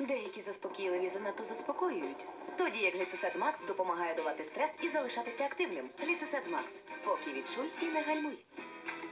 Деякі заспокійливі занадто заспокоюють. Тоді як ліцесет Макс допомагає долати стрес і залишатися активним. Ліцесет Макс. Спокій відчуй і не гальмуй.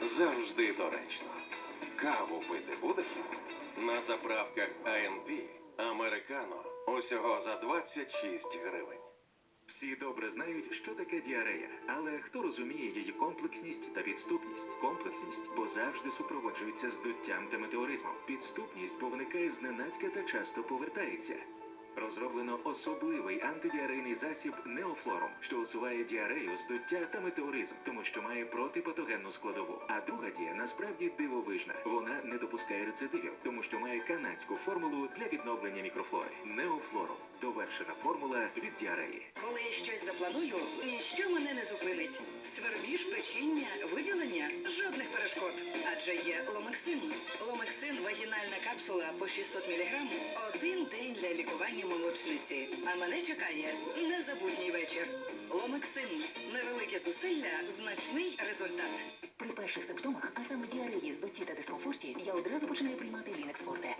Завжди доречно. Каву пити будеш? На заправках АНП Американо усього за 26 гривень. Всі добре знають, що таке діарея, але хто розуміє її комплексність та підступність? Комплексність, бо завжди супроводжується здуттям та метеоризмом. Підступність, бо виникає зненацька та часто повертається. Розроблено особливий антидіарейний засіб Неофлорум, що усуває діарею, здуття та метеоризм, тому що має протипатогенну складову. А друга дія насправді дивовижна. Вона не допускає рецидивів, тому що має канадську формулу для відновлення мікрофлори. Неофлорум довершена формула від діареї. Щось запланую, ніщо мене не зупинить. Свербіж, печіння, виділення жодних перешкод. Адже є ломексин. Ломексин вагінальна капсула по 600 мг один день для лікування молочниці. А мене чекає незабутній вечір. Ломексин невелике зусилля, значний результат. При перших симптомах, а саме діареї, здутті та дискомфорті, я одразу починаю приймати Лінекс Форте.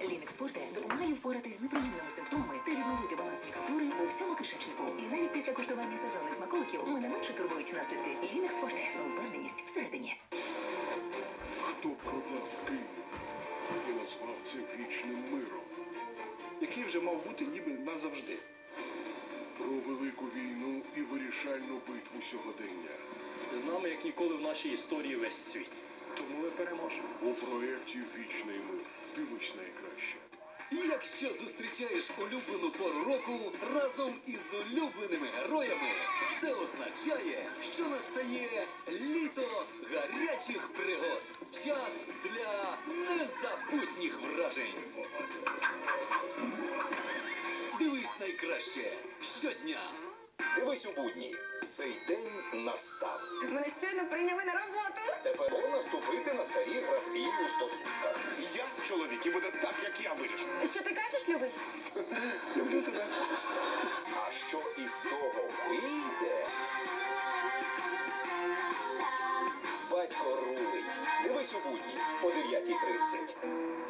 Вже мав бути ніби назавжди. Про велику війну і вирішальну битву сьогодення З нами, як ніколи в нашій історії, весь світ. Тому ми переможемо. у проєкті Вічний мир. Дивись найкраще. Якщо зустрічаєш улюблену пору року разом із улюбленими героями, це означає, що настає літо гарячих пригод. Час для незабутніх вражень. Дивись найкраще щодня. Дивись у будні. Цей день настав. Мене щойно прийняли на роботу. Тепер наступити на старі графі у стосунках. Я чоловік і буде так, як я вирішив. Що ти кажеш, любий? Люблю тебе. А що із того вийде? Батько рулить. Дивись у будні о 9.30.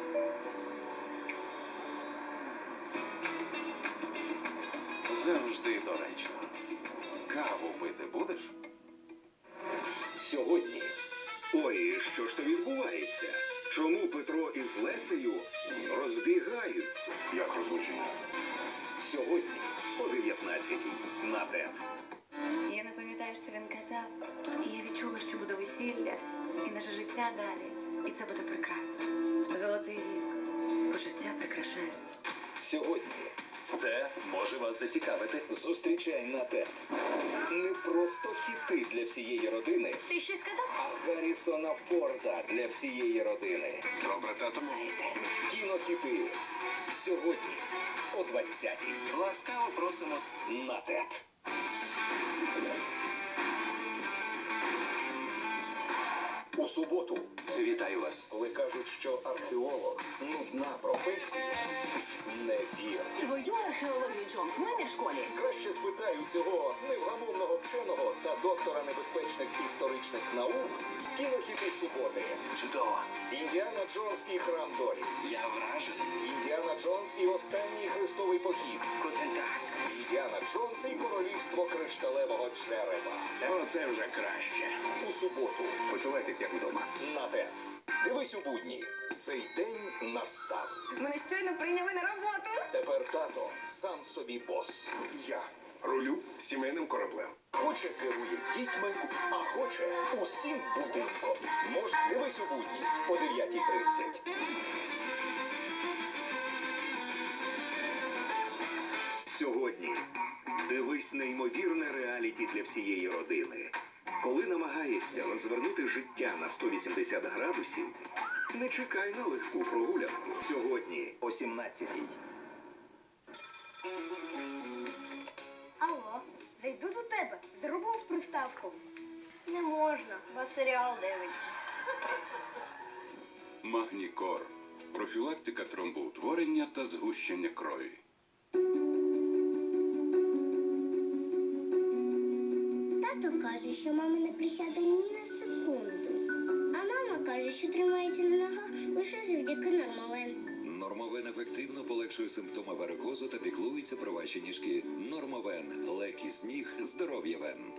Завжди доречно. Каву пити будеш? Сьогодні. Ой, що ж то відбувається? Чому Петро із Лесею розбігаються? Як розлучення? Сьогодні о 19-й на ТЕТ. Я не пам'ятаю, що він казав. І я відчула, що буде весілля і наше життя далі. І це буде прекрасно. Золотий вік. Почуття прикрашають. Сьогодні Це може вас зацікавити. зустрічай на ТЕТ. Не просто хіти для всієї родини, Ти щось сказав? а Гаррісона Форда для всієї родини. Добре, тато. Кінохіти. Сьогодні о 20-й. Ласкаво просимо. На ТЕТ. У суботу вітаю вас. Коли кажуть, що археолог нудна професія, не вір. Твою археологію, Джонс, в мене в школі. Краще спитаю цього невгамовного вченого та доктора небезпечних історичних наук. Кінохіти суботи. Чудово. Індіана Джонський храм долі. Я вражений. Джонс і останній хрестовий похід. Індіана Джонс і королівство кришталевого черепа. Оце вже краще. У суботу Почувайтесь як вдома. на ТЕТ. Дивись у будні. Цей день настав. Мене щойно прийняли на роботу. Тепер тато сам собі бос. Я рулю сімейним кораблем. Хоче керує дітьми, а хоче усім будинком. Мож дивись у будні о 9.30. Сьогодні дивись неймовірне реаліті для всієї родини. Коли намагаєшся розвернути життя на 180 градусів, не чекай на легку прогулянку. Сьогодні о 17-й. Алло, зайду до тебе. Зробив приставку. Не можна, бо серіал дивиться. Магнікор. Профілактика тромбоутворення та згущення крові. Що мама не присяде ні на секунду. А мама каже, що тримається на ногах лише завдяки нормален. Нормовен ефективно полегшує симптоми варикозу та піклується про ваші ніжки. Нормовен. Легкість ніг, здоров'я вен.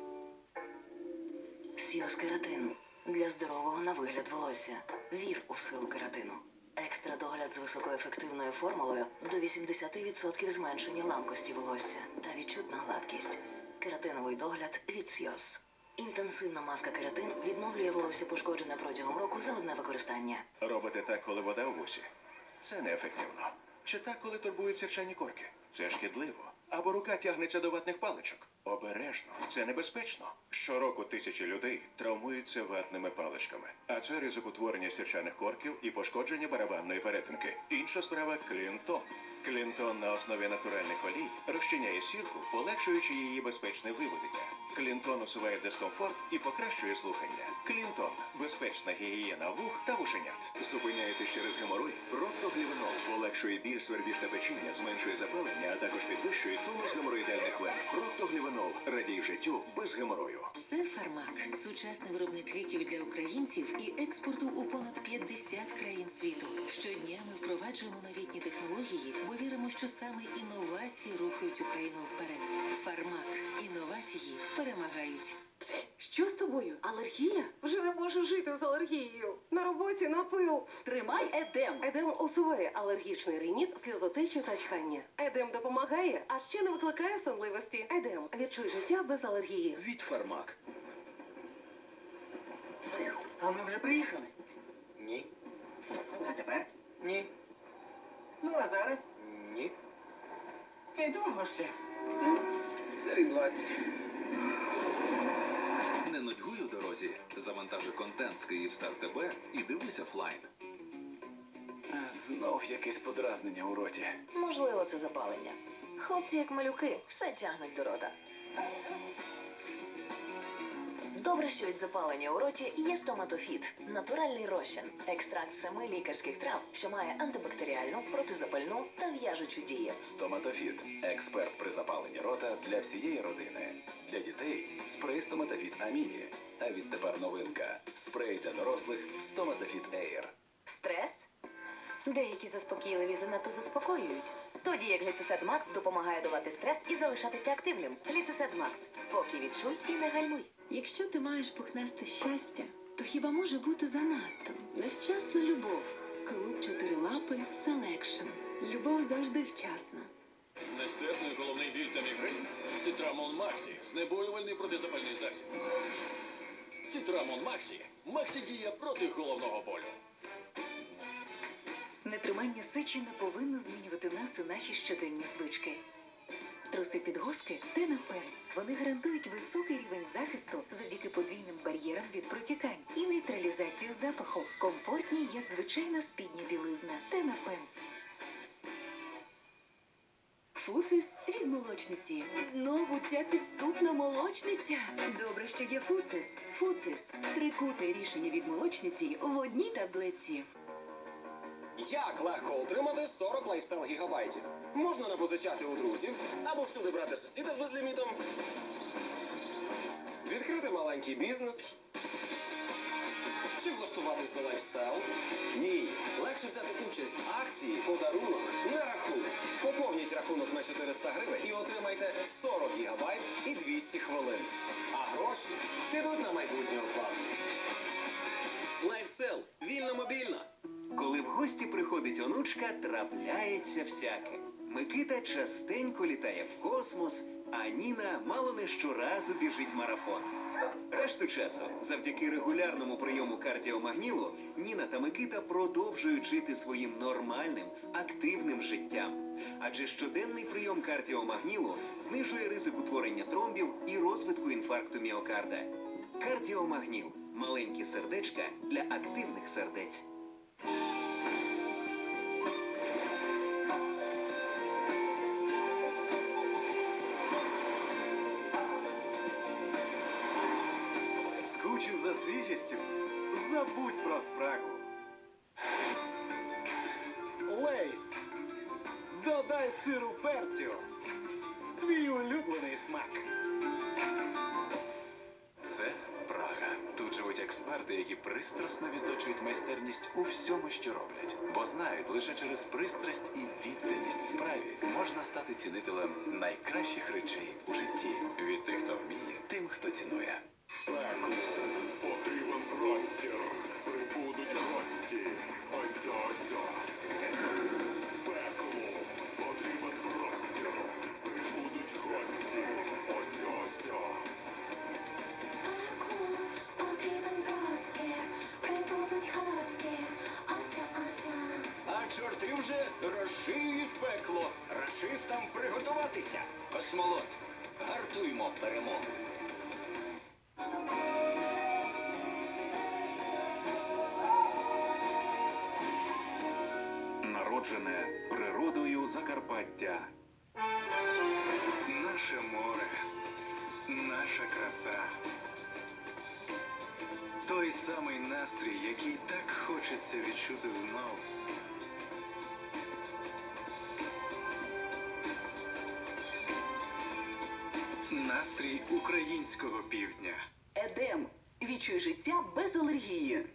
Сіос кератин для здорового на вигляд волосся. Вір у силу кератину. Екстра догляд з високоефективною формулою до 80% зменшення ламкості волосся та відчутна гладкість. Кератиновий догляд від Сіос. Інтенсивна маска кератин відновлює волосся пошкоджене протягом року за одне використання. Робите так, коли вода у вусі? Це неефективно. Чи так, коли турбують сірчані корки? Це шкідливо. Або рука тягнеться до ватних паличок. Обережно, це небезпечно. Щороку тисячі людей травмуються ватними паличками. А це ризик утворення сірчаних корків і пошкодження барабанної перетинки. Інша справа клінтон. Клінтон на основі натуральних олій розчиняє сірку, полегшуючи її безпечне виведення. Клінтон усуває дискомфорт і покращує слухання. Клінтон безпечна гігієна вух та вушенят. Зупиняєтесь через геморой? Проктоглівенол полегшує біль, свербіж та печіння, зменшує запалення, а також підвищує тонус геморроїдальних вен. Проктоглівенол радій життю без геморою. Це Фармак, сучасний виробник ліків для українців і експорту у понад 50 країн Ми впроваджуємо новітні технології, бо віримо, що саме інновації рухають Україну вперед. Фармак інновації перемагають. Що з тобою? Алергія? Вже не можу жити з алергією. На роботі на пил. Тримай едем. Едем усуває алергічний риніт, сльозотечу та чхання. Едем допомагає, а ще не викликає сонливості. Едем. Відчуй життя без алергії. Від фармак. А ми вже приїхали? Ні. Ну, а зараз? Ні. І довго ще. Серій 20. Не нудьгуй у дорозі. Завантажуй контент з Київстар ТБ і дивись офлайн. Знов якесь подразнення у роті. Можливо, це запалення. Хлопці, як малюки, все тягнуть до рота. Добре, що від запалення у роті є стоматофіт – натуральний розчин, екстракт семи лікарських трав, що має антибактеріальну, протизапальну та в'яжучу дію. Стоматофіт. Експерт при запаленні рота для всієї родини. Для дітей спрей Стоматофіт Аміні. А відтепер новинка. Спрей для дорослих Стоматофіт Ейр. Деякі заспокійливі занадто заспокоюють. Тоді як гліцесет Макс допомагає долати стрес і залишатися активним. Гліцесет Макс. Спокій відчуй і не гальмуй. Якщо ти маєш пухнасте щастя, то хіба може бути занадто? Невчасна любов. Клуб чотирилапи Селекшн. Любов завжди вчасна. Нестерпний головний біль та мігрень. Цитрамон Максі. Знеболювальний протизапальний засіб. Цитрамон Максі. Максі діє проти головного болю. Нетримання сечі не повинно змінювати нас і наші щоденні звички. Труси підгузки Тена Пенс. Вони гарантують високий рівень захисту завдяки подвійним бар'єрам від протікань і нейтралізацію запаху. Комфортні, як звичайна спідня білизна. Тена Пенс. Фуцис від молочниці. Знову ця підступна молочниця. Добре, що є Фуцис. Фуцис. Трикутне рішення від молочниці в одній таблетці. Як легко отримати 40 лайфстайл гігабайтів? Можна не позичати у друзів або всюди брати сусіда з безлімітом. Відкрити маленький бізнес. Чи влаштуватись на лайфстайл? Ні. Легше взяти участь в акції подарунок на рахунок. Поповніть рахунок на 400 гривень і отримайте 40 гігабайт і 200 хвилин. А гроші гості онучка, трапляється всяке. Микита частенько літає в космос, а Ніна мало не щоразу біжить марафон. Решту часу, завдяки регулярному прийому кардіомагнілу, Ніна та Микита продовжують жити своїм нормальним, активним життям. Адже щоденний прийом кардіомагнілу знижує ризик утворення тромбів і розвитку інфаркту міокарда. Кардіомагніл маленькі сердечка для активних сердець. Свіжістю? Забудь про спрагу. Лейс. Додай сиру перцю. Твій улюблений смак. Це Прага. Тут живуть експерти, які пристрасно відточують майстерність у всьому, що роблять, бо знають лише через пристрасть і відданість справі можна стати цінителем найкращих речей у житті. Від тих, хто вміє, тим, хто цінує. Потрібен простір. Прибудуть гості. Ось ось. Пекло. Потрібен простір. Прибудуть гості. Ось ось. А чорти вже розширюють пекло. Рашистам приготуватися. Космолот, гартуймо перемогу. Народжене природою Закарпаття. Наше море, наша краса. Той самий настрій, який так хочеться відчути знов. Настрій українського півдня. Едем. Відчуй життя без алергії.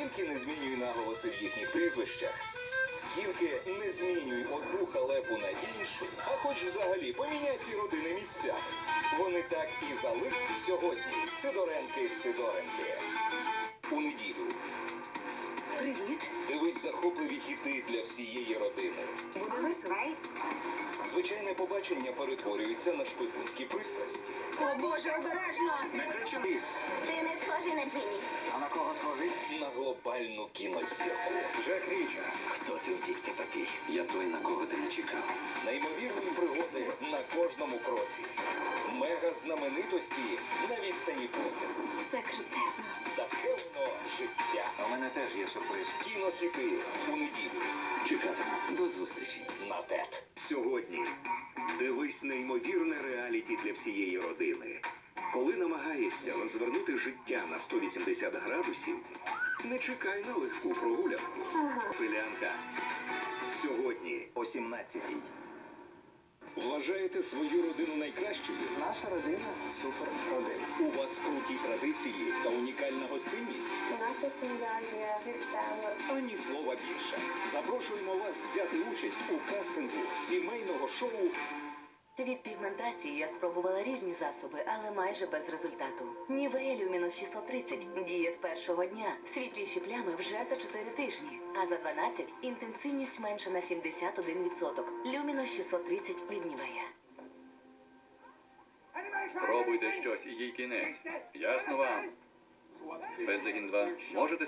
Скільки не змінюй наголоси в їхніх прізвищах, скільки не змінюй одну халепу на іншу, а хоч взагалі поміняй ці родини місця. Вони так і залишать сьогодні. Сидоренки, Сидоренки. У неділю. Привіт. Дивись захопливі хіти для всієї родини. Буде весело. Звичайне побачення перетворюється на шпигунські пристрасті. О боже, обережно! Не кричи ліс. Ти не схожий на Джиммі. А на кого схожий? На глобальну кінозірку. Джек Річер. Хто ти в дідька такий? Я той, на кого ти не чекав. Неймовірні пригоди на кожному кроці. Мега знаменитості на відстані погляду. Це крутезно. У мене теж є сюрприз. Кінохіти у неділю. Чекатиму. До зустрічі. На ТЕТ. Сьогодні дивись неймовірне реаліті для всієї родини. Коли намагаєшся розвернути життя на 180 градусів, не чекай на легку прогулянку. Селянка. Сьогодні о 17-й. Вважаєте свою родину найкращою? Наша родина супер родина. У вас круті традиції та унікальна гостинність? Наша сім'я є зірцем. Ані слова більше. Запрошуємо вас взяти участь у кастингу сімейного шоу Від пігментації я спробувала різні засоби, але майже без результату. Нівея Люмінус 630 діє з першого дня. Світліші плями вже за 4 тижні. А за 12 інтенсивність менше на 71%. Люмінус 630 від Нівея. Пробуйте щось і їй кінець. Ясно вам? Спецзагін 2. Можете